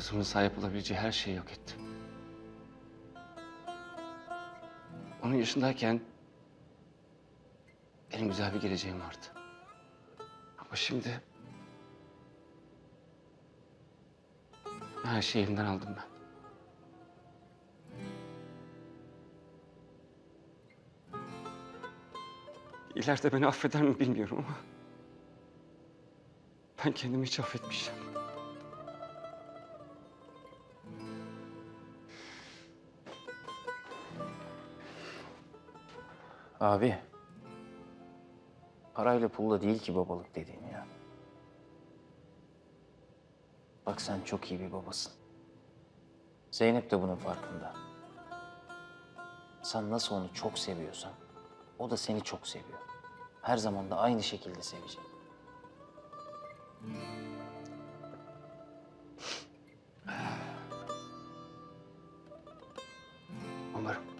Kızımın sahip olabileceği her şeyi yok ettim. Onun yaşındayken benim güzel bir geleceğim vardı. Ama şimdi her şeyi elimden aldım ben. İleride beni affeder mi bilmiyorum ama ben kendimi hiç affetmeyeceğim. Abi. Parayla pulla değil ki babalık dediğin ya. Bak sen çok iyi bir babasın. Zeynep de bunun farkında. Sen nasıl onu çok seviyorsan, o da seni çok seviyor. Her zaman da aynı şekilde sevecek. Umarım.